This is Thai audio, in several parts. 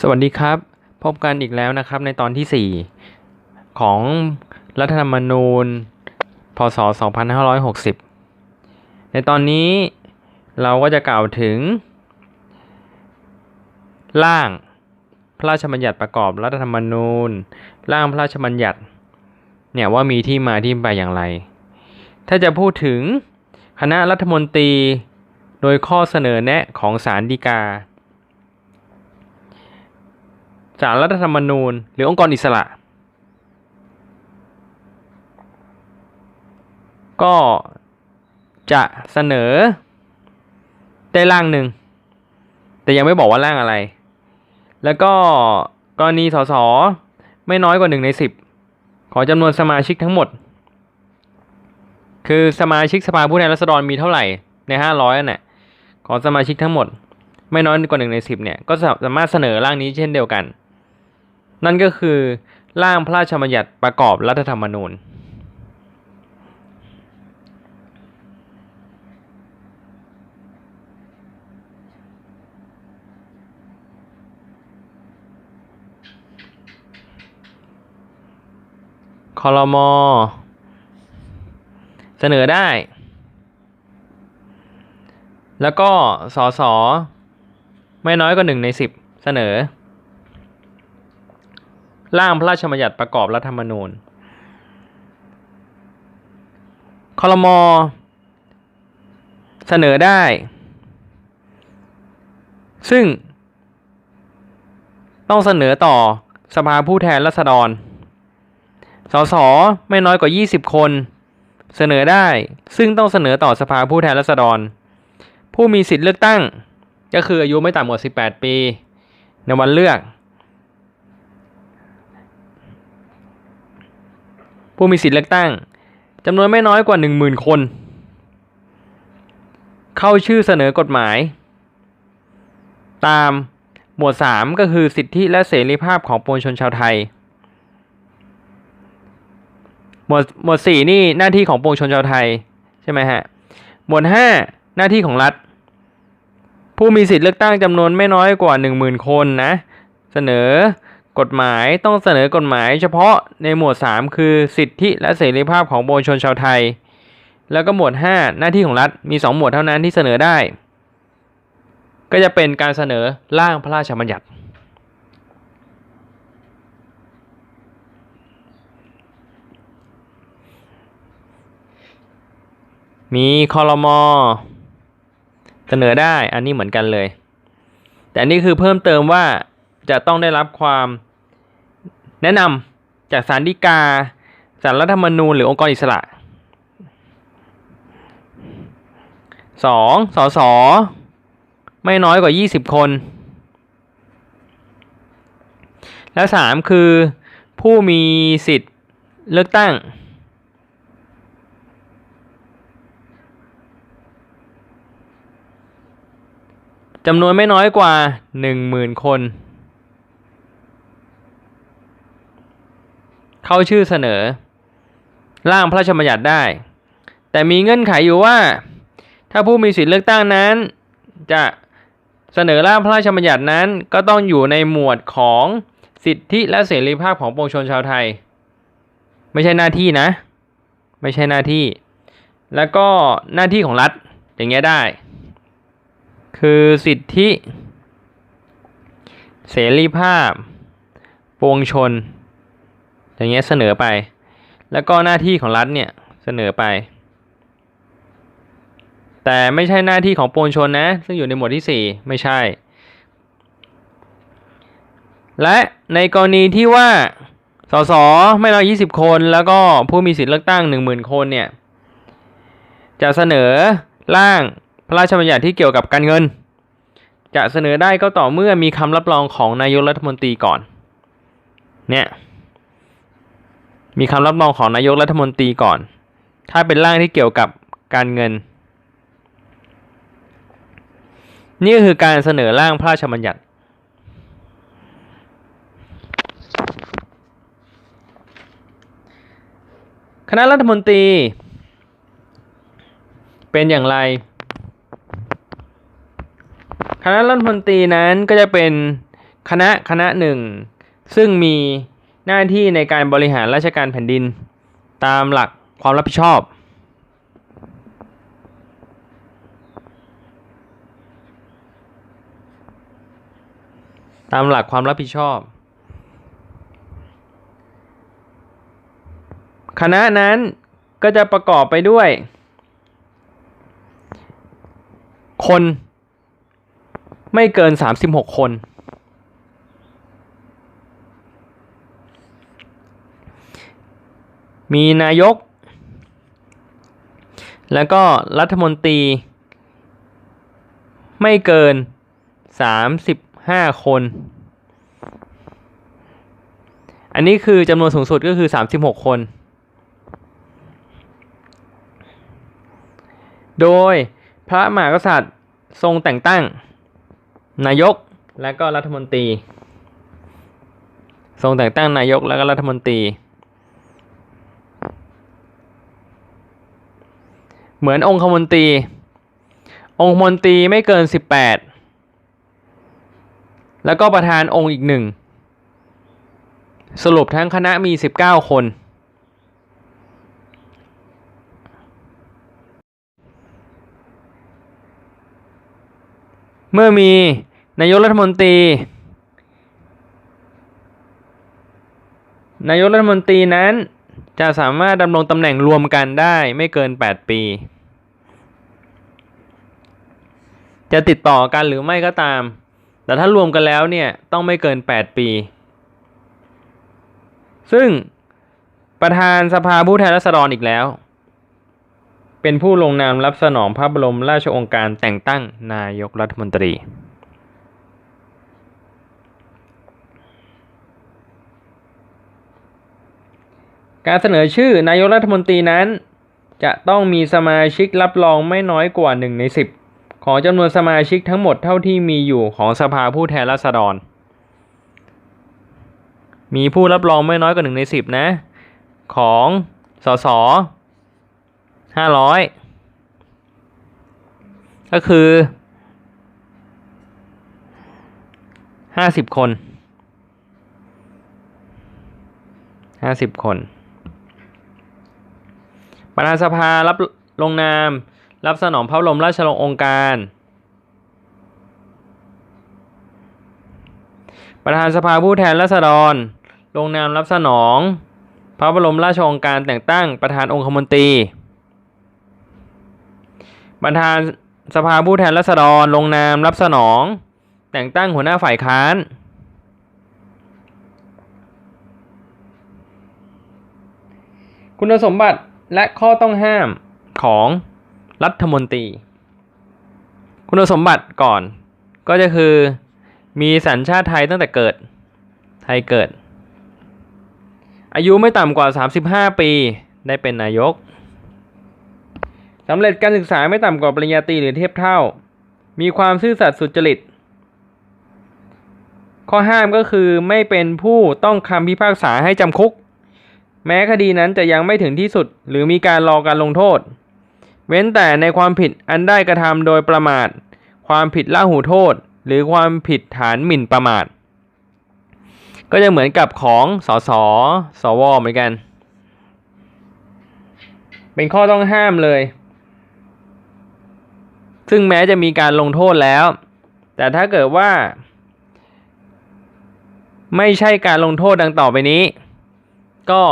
สวัสดีครับ พบกันอีกแล้วนะครับในตอนที่ 4 ของรัฐธรรมนูญ พศ 2560 ในตอนนี้เราก็จะกล่าวถึง ร่างพระราชบัญญัติประกอบรัฐธรรมนูญ ร่างพระราชบัญญัติเนี่ยว่ามีที่มาที่ไปอย่างไร ถ้าจะพูดถึงคณะรัฐมนตรีโดยข้อเสนอแนะของศาลฎีกา ศาลรัฐธรรมนูญ หรือองค์กรอิสระ ก็จะเสนอได้ร่างหนึ่ง แต่ยังไม่บอกว่าร่างอะไร แล้วก็กรณีสสไม่น้อยกว่าหนึ่งในสิบของจำนวนสมาชิกทั้งหมด คือสมาชิกสภาผู้แทนราษฎรมีเท่าไหร่ในห้าร้อยน่ะของสมาชิกทั้งหมด ไม่น้อยกว่าหนึ่งในสิบเนี่ยก็สามารถเสนอร่างนี้เช่นเดียวกัน นั่นก็คือร่างพระราชบัญญัติประกอบรัฐธรรมนูญ คอรมอเสนอได้ แล้วก็สสไม่น้อยกว่าหนึ่งในสิบเสนอ ร่างพระราชบัญญัติประกอบรัฐธรรมนูญคอรมอเสนอได้ ซึ่ง ต้องเสนอต่อสภาผู้แทนราษฎร สส ไม่น้อยกว่า 20 คน เสนอได้ ซึ่งต้องเสนอต่อสภาผู้แทนราษฎร ผู้มีสิทธิ์เลือกตั้ง ก็คืออายุไม่ต่ำกว่า 18 ปี ในวันเลือก ผู้มีสิทธิ์เลือกตั้งจำนวนไม่น้อยกว่า 10,000 คน เข้าชื่อเสนอกฎหมาย ตามหมวด 3 ก็คือสิทธิและเสรีภาพของปวงชนชาวไทย หมวดหมวดสี่นี่หน้าที่ของปวงชนชาวไทย ใช่ไหมฮะ หมวดห้าหน้าที่ของรัฐ ผู้มีสิทธิ์เลือกตั้งจำนวนไม่น้อยกว่าหนึ่งหมื่นคนนะ เสนอ กฎหมายต้องเสนอกฎหมายเฉพาะในหมวด 3 คือสิทธิและเสรีภาพของปวงชนชาวไทย แล้วก็หมวด 5 หน้าที่ของรัฐมี 2 หมวดเท่านั้นที่เสนอได้ ก็จะเป็นการเสนอร่างพระราชบัญญัติ มีคอรมอเสนอได้อันนี้เหมือนกันเลย แต่อันนี้คือเพิ่มเติมว่าจะต้องได้รับความ แนะนำจากสารดีกาสารรัฐธรรมนูญหรือองค์กรอิสระสองสสไม่น้อยกว่า 20 คน และสามคือผู้มีสิทธิ์เลือกตั้ง จำนวนไม่น้อยกว่า 10,000 คน เข้าชื่อเสนอ ร่างพระราชบัญญัติได้ แต่มีเงื่อนไขอยู่ว่า ถ้าผู้มีสิทธิเลือกตั้งนั้น จะเสนอร่างพระราชบัญญัตินั้น ก็ต้องอยู่ในหมวดของสิทธิและเสรีภาพของปวงชนชาวไทย ไม่ใช่หน้าที่นะ ไม่ใช่หน้าที่ แล้วก็หน้าที่ของรัฐอย่างเงี้ยได้ คือสิทธิ เสรีภาพ ปวงชน อย่างเงี้ยเสนอไป แล้วก็หน้าที่ของรัฐเนี่ยเสนอไป แต่ไม่ใช่หน้าที่ของปวงชนนะ ซึ่งอยู่ในหมวดที่ 4 ไม่ใช่ และในกรณีที่ว่าสสไม่น้อย20 คน แล้วก็ผู้มีสิทธิเลือกตั้ง 10,000 คนเนี่ยจะเสนอร่างพระราชบัญญัติที่เกี่ยวกับการเงิน จะเสนอได้ก็ต่อเมื่อมีคำรับรองของนายกรัฐมนตรีก่อน เนี่ย มีคำรับรองของนายกรัฐมนตรีก่อน ถ้าเป็นร่างที่เกี่ยวกับการเงิน นี่คือการเสนอร่างพระราชบัญญัติ คณะรัฐมนตรี เป็นอย่างไร คณะรัฐมนตรีนั้นก็จะเป็นคณะคณะหนึ่ง ซึ่งมี หน้าที่ในการบริหารราชการแผ่นดิน ตามหลักความรับผิดชอบ ตามหลักความรับผิดชอบ คณะนั้นก็จะประกอบไปด้วย คนไม่เกิน 36 คน มีนายก แล้วก็รัฐมนตรี ไม่เกิน 35 คน อันนี้คือจำนวนสูงสุดก็คือ 36 คน โดยพระมหากษัตริย์ทรงแต่งตั้ง นายกและก็รัฐมนตรี ทรงแต่งตั้งนายกและก็รัฐมนตรี เหมือนองคมนตรี องคมนตรีไม่เกินสิบแปดแล้วก็ประธานองค์อีกหนึ่ง สรุปทั้งคณะมีสิบเก้าคน เมื่อมีนายกรัฐมนตรี นายกรัฐมนตรีนั้นจะสามารถดำรงตำแหน่งรวมกันได้ไม่เกิน 8 ปี จะติดต่อกันหรือไม่ก็ตาม แต่ถ้ารวมกันแล้วเนี่ยต้องไม่เกิน 8 ปี ซึ่งประธานสภาผู้แทนราษฎรอีกแล้ว เป็นผู้ลงนามรับสนองพระบรมราชโองการแต่งตั้งนายกรัฐมนตรี การเสนอชื่อนายกรัฐมนตรีนั้น จะต้องมีสมาชิกรับรองไม่น้อยกว่า 1 ใน 10 ของจำนวนสมาชิกทั้งหมดเท่าที่มีอยู่ของสภาผู้แทนราษฎร มีผู้รับรองไม่น้อยกว่า1ใน10นะ ของสสห้าร้อยก็คือห้าสิบคนห้าสิบคน ประธานสภารับลงนาม รับสนองพระบรมราชโองการ ประธานสภาผู้แทนราษฎร ลงนามรับสนอง พระบรมราชโองการแต่งตั้งประธานองคมนตรี ประธานสภาผู้แทนราษฎร ลงนามรับสนอง แต่งตั้งหัวหน้าฝ่ายค้านคุณสมบัติและข้อต้องห้ามของ รัฐมนตรี คุณสมบัติก่อน ก็จะคือมีสัญชาติไทยตั้งแต่เกิด ไทยเกิด อายุไม่ต่ำกว่า 35 ปีได้เป็นนายกสำเร็จการศึกษาไม่ต่ำกว่าปริญญาตรีหรือเทียบเท่า มีความซื่อสัตย์สุจริต ข้อห้ามก็คือไม่เป็นผู้ต้องคำพิพากษาให้จำคุก แม้คดีนั้นจะยังไม่ถึงที่สุด หรือมีการรอการลงโทษ เว้นแต่ในความผิดอันได้กระทำโดยประมาท ความผิดละหูโทษ หรือความผิดฐานหมิ่นประมาท ก็จะเหมือนกับของสสสวเหมือนกัน เป็นข้อต้องห้ามเลย ซึ่งแม้จะมีการลงโทษแล้ว แต่ถ้าเกิดว่า ไม่ใช่การลงโทษดังต่อไปนี้ ก็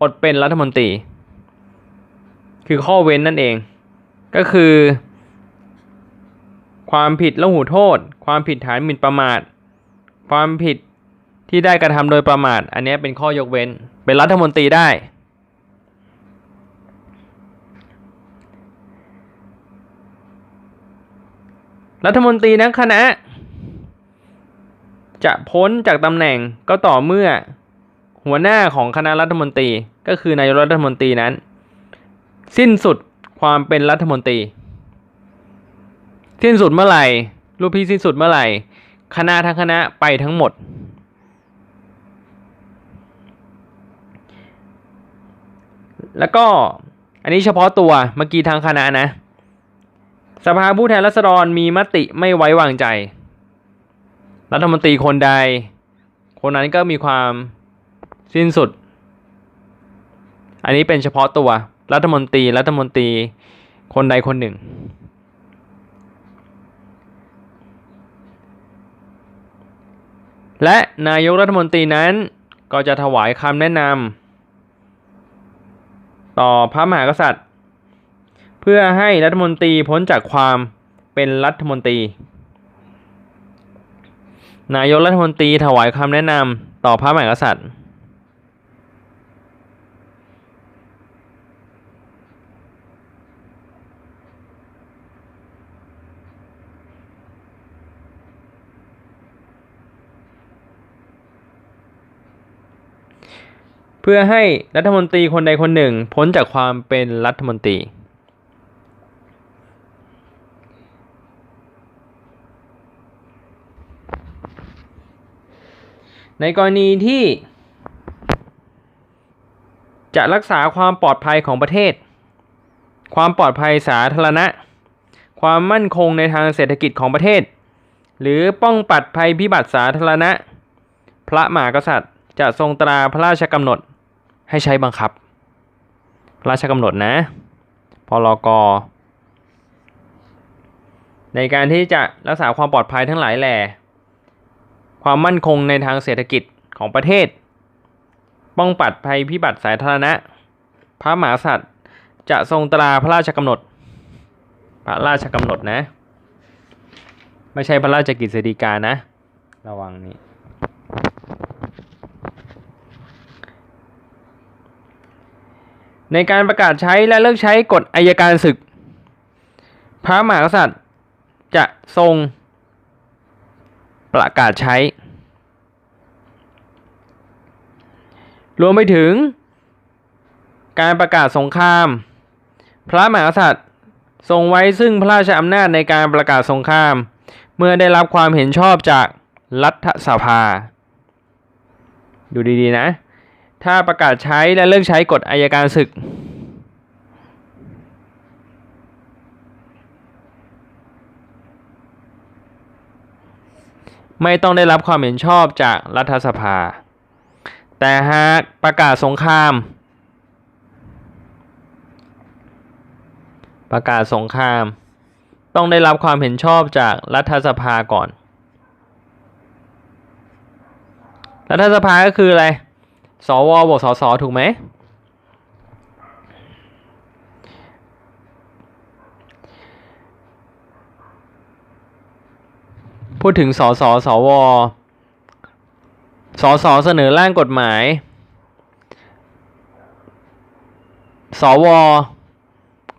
อดเป็นรัฐมนตรี คือข้อเว้นนั่นเอง ก็คือ ความผิดละหูโทษ ความผิดฐานหมิ่นประมาท ความผิดที่ได้กระทำโดยประมาท อันนี้เป็นข้อยกเว้น เป็นรัฐมนตรีได้ รัฐมนตรีทั้งคณะ จะพ้นจากตำแหน่งก็ต่อเมื่อหัวหน้าของคณะรัฐมนตรีก็คือนายกรัฐมนตรีนั้น สิ้นสุดความเป็นรัฐมนตรี สิ้นสุดเมื่อไหร่รูปพี่สิ้นสุดเมื่อไหร่ คณะทั้งคณะไปทั้งหมด แล้วก็อันนี้เฉพาะตัวเมื่อกี้ทางคณะนะ สภาผู้แทนราษฎรมีมติไม่ไว้วางใจ รัฐมนตรีคนใด คนนั้นก็มีความสิ้นสุด อันนี้เป็นเฉพาะตัว รัฐมนตรีรัฐมนตรีคนใดคนหนึ่ง และนายกรัฐมนตรีนั้นก็จะถวายคำแนะนำต่อพระมหากษัตริย์ เพื่อให้รัฐมนตรีพ้นจากความเป็นรัฐมนตรี นายกรัฐมนตรีถวายคำแนะนำต่อพระมหากษัตริย์ เพื่อให้รัฐมนตรีคนใดคนหนึ่ง พ้นจากความเป็นรัฐมนตรี ในกรณีที่ จะรักษาความปลอดภัยของประเทศ ความปลอดภัยสาธารณะ ความมั่นคงในทางเศรษฐกิจของประเทศ หรือป้องปัดภัยพิบัติสาธารณะ พระมหากษัตริย์จะทรงตราพระราชกำหนด ให้ใช้บังคับ ราชกำหนดนะพรกในการที่จะรักษาความปลอดภัยทั้งหลายแหล่ความมั่นคงในทางเศรษฐกิจของประเทศ ป้องปัดภัยพิบัติสาธารณะ พระมหากษัตริย์จะทรงตราพระราชกำหนด พระราชกำหนดนะ ไม่ใช่พระราชกฤษฎีกานะ ระวังนี้ ในการประกาศใช้และเลิกใช้กฎอายการศึก พระมหากษัตริย์จะทรงประกาศใช้ รวมไปถึง การประกาศสงคราม พระมหากษัตริย์ทรงไว้ซึ่งพระราชอำนาจในการประกาศสงคราม เมื่อได้รับความเห็นชอบจากรัฐสภา ดูดีๆนะ ถ้าประกาศใช้และเลิกใช้กฎอายการศึก ไม่ต้องได้รับความเห็นชอบจากรัฐสภา แต่หากประกาศสงคราม ประกาศสงคราม ต้องได้รับความเห็นชอบจากรัฐสภาก่อน รัฐสภาก็คืออะไร สวบวกสสถูกไหมพูดถึงสสสวสสเสนอร่างกฎหมาย สว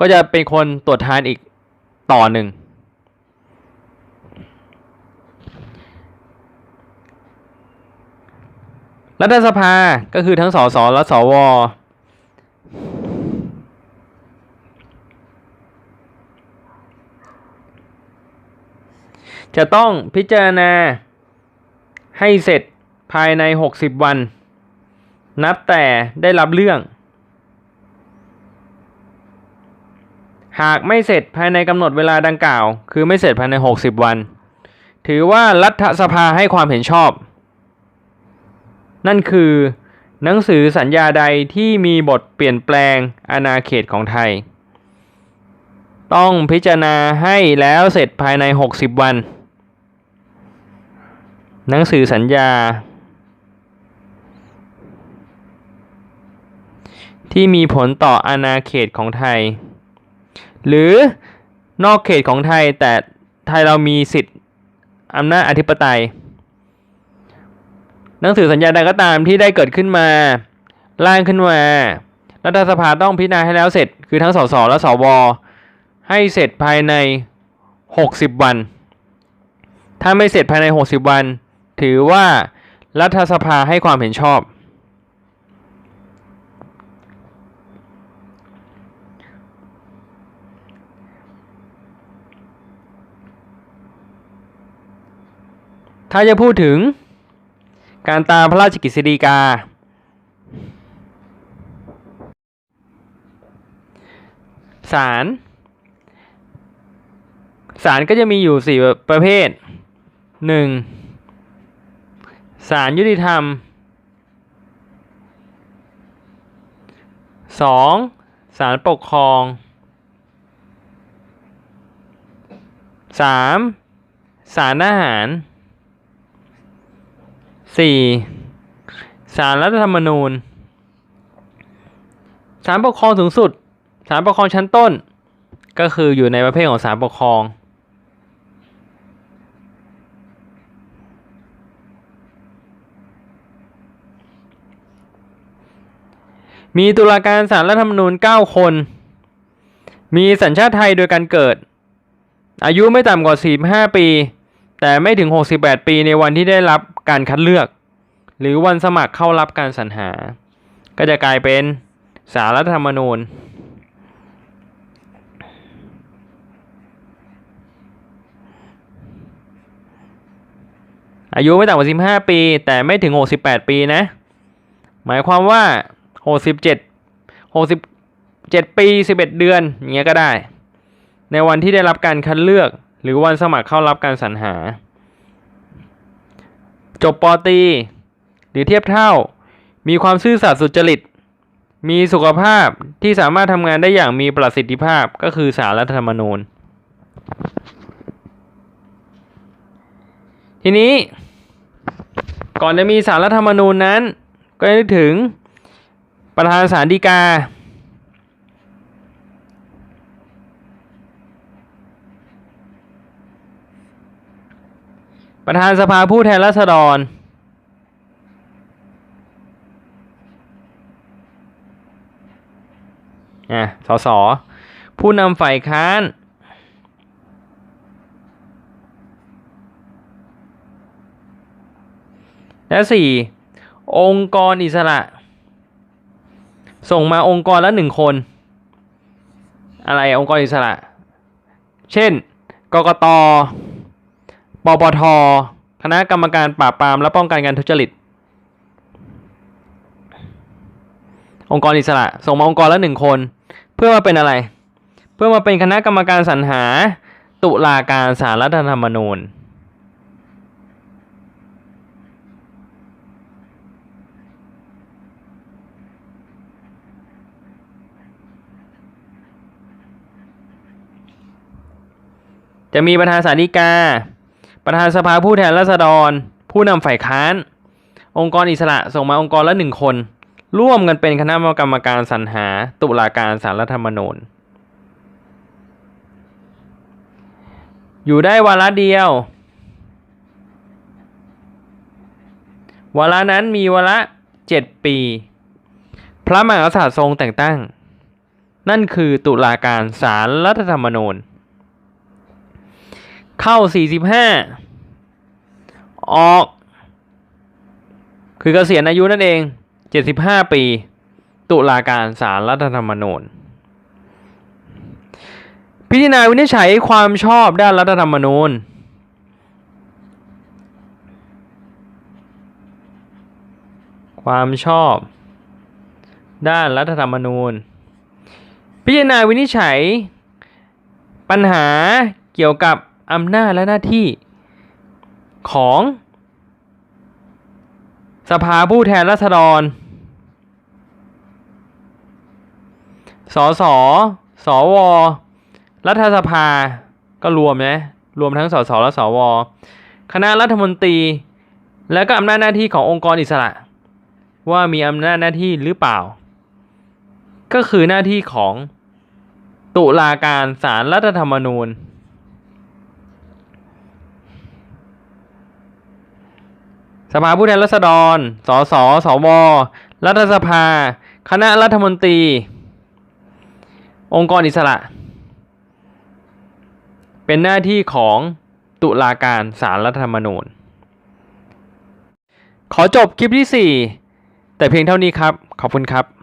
ก็จะเป็นคนตรวจทานอีกต่อหนึ่ง รัฐสภาก็คือทั้งสสและสวจะต้องพิจารณาให้เสร็จภายใน 60 วัน นับแต่ได้รับเรื่อง หากไม่เสร็จภายในกำหนดเวลาดังกล่าว คือไม่เสร็จภายใน 60 วัน ถือว่ารัฐสภาให้ความเห็นชอบ นั่นคือ หนังสือสัญญาใดที่มีบทเปลี่ยนแปลงอาณาเขตของไทย ต้องพิจารณาให้แล้วเสร็จภายใน 60 วัน หนังสือสัญญา ที่มีผลต่ออาณาเขตของไทย หรือนอกเขตของไทยแต่ไทยเรามีสิทธิ์อำนาจอธิปไตย หนังสือสัญญาใดก็ตามที่ได้เกิดขึ้นมาร่างขึ้นมารัฐสภาต้องพิจารณาให้แล้วเสร็จ คือทั้งสสและสวให้เสร็จภายใน 60 วัน ถ้าไม่เสร็จภายใน 60 วัน ถือว่ารัฐสภาให้ความเห็นชอบ ถ้าจะพูดถึง การตามพระราชกฤษฎีกาศาลศาลก็จะมีอยู่สี่ประเภทหนึ่งศาลยุติธรรมสองศาลปกครองสามศาลทหาร สี่ศาลรัฐธรรมนูญศาลปกครองสูงสุดศาลปกครองชั้นต้น ก็คืออยู่ในประเภทของศาลปกครองมีตุลาการศาลรัฐธรรมนูญ 9 คน มีสัญชาติไทยโดยการเกิด อายุไม่ต่ำกว่า 45 ปี แต่ไม่ถึง 68 ปีในวันที่ได้รับการคัดเลือก หรือวันสมัครเข้ารับการสรรหา ก็จะกลายเป็นสารรัฐธรรมนูญ อายุไม่ต่ำกว่า 15 ปี แต่ไม่ถึง 68 ปีนะ หมายความว่า 67 67 ปี 11 เดือนอย่างเงี้ยก็ได้ ในวันที่ได้รับการคัดเลือก หรือวันสมัครเข้ารับการสรรหา จบปอตี หรือเทียบเท่า มีความซื่อสัตย์สุจริต มีสุขภาพที่สามารถทำงานได้อย่างมีประสิทธิภาพก็คือสารรัฐธรรมนูญ ทีนี้ ก่อนจะมีสารรัฐธรรมนูญนั้น ก็นึกถึงประธานศาลฎีกา ประธานสภาผู้แทนราษฎร อะ สส ผู้นำฝ่ายค้าน และสี่องค์กรอิสระ ส่งมาองค์กรละหนึ่งคน อะไรอะองค์กรอิสระ เช่น กกต ปปท คณะกรรมการปราบปรามและป้องกันการทุจริต องค์กรอิสระ ส่งมาองค์กรละหนึ่งคน เพื่อมาเป็นอะไร เพื่อมาเป็นคณะกรรมการสรรหา ตุลาการสารรัฐธรรมนูญจะมีประธานสาธิกา ประธานสภาผู้แทนราษฎร ผู้นำฝ่ายค้าน องค์กรอิสระส่งมาองค์กรละหนึ่งคน ร่วมกันเป็นคณะกรรมการสรรหาตุลาการสารรัฐธรรมนูญ อยู่ได้วาระเดียว วาระนั้นมีวาระเจ็ดปี พระมหากษัตริย์ทรงแต่งตั้ง นั่นคือตุลาการสารรัฐธรรมนูญ เข้า 45 ออก คือเกษียณอายุนั่นเอง 75 ปี ตุลาการสารรัฐธรรมนูญพิจารณาวินิจฉัยความชอบด้านรัฐธรรมนูญ ความชอบ ด้านรัฐธรรมนูญ พิจารณาวินิจฉัย ปัญหาเกี่ยวกับ อำนาจและหน้าที่ของสภาผู้แทนราษฎร สส สว รัฐสภา ก็รวมนะ รวมทั้งสส และสว คณะรัฐมนตรี และก็อำนาจหน้าที่ขององค์กรอิสระ ว่ามีอำนาจหน้าที่หรือเปล่า ก็คือหน้าที่ของตุลาการศาลรัฐธรรมนูญ สภาผู้แทนราษฎร สส สว รัฐสภา คณะรัฐมนตรี องค์กรอิสระ เป็นหน้าที่ของตุลาการศาลรัฐธรรมนูญ ขอจบคลิปที่ 4 แต่เพียงเท่านี้ครับ ขอบคุณครับ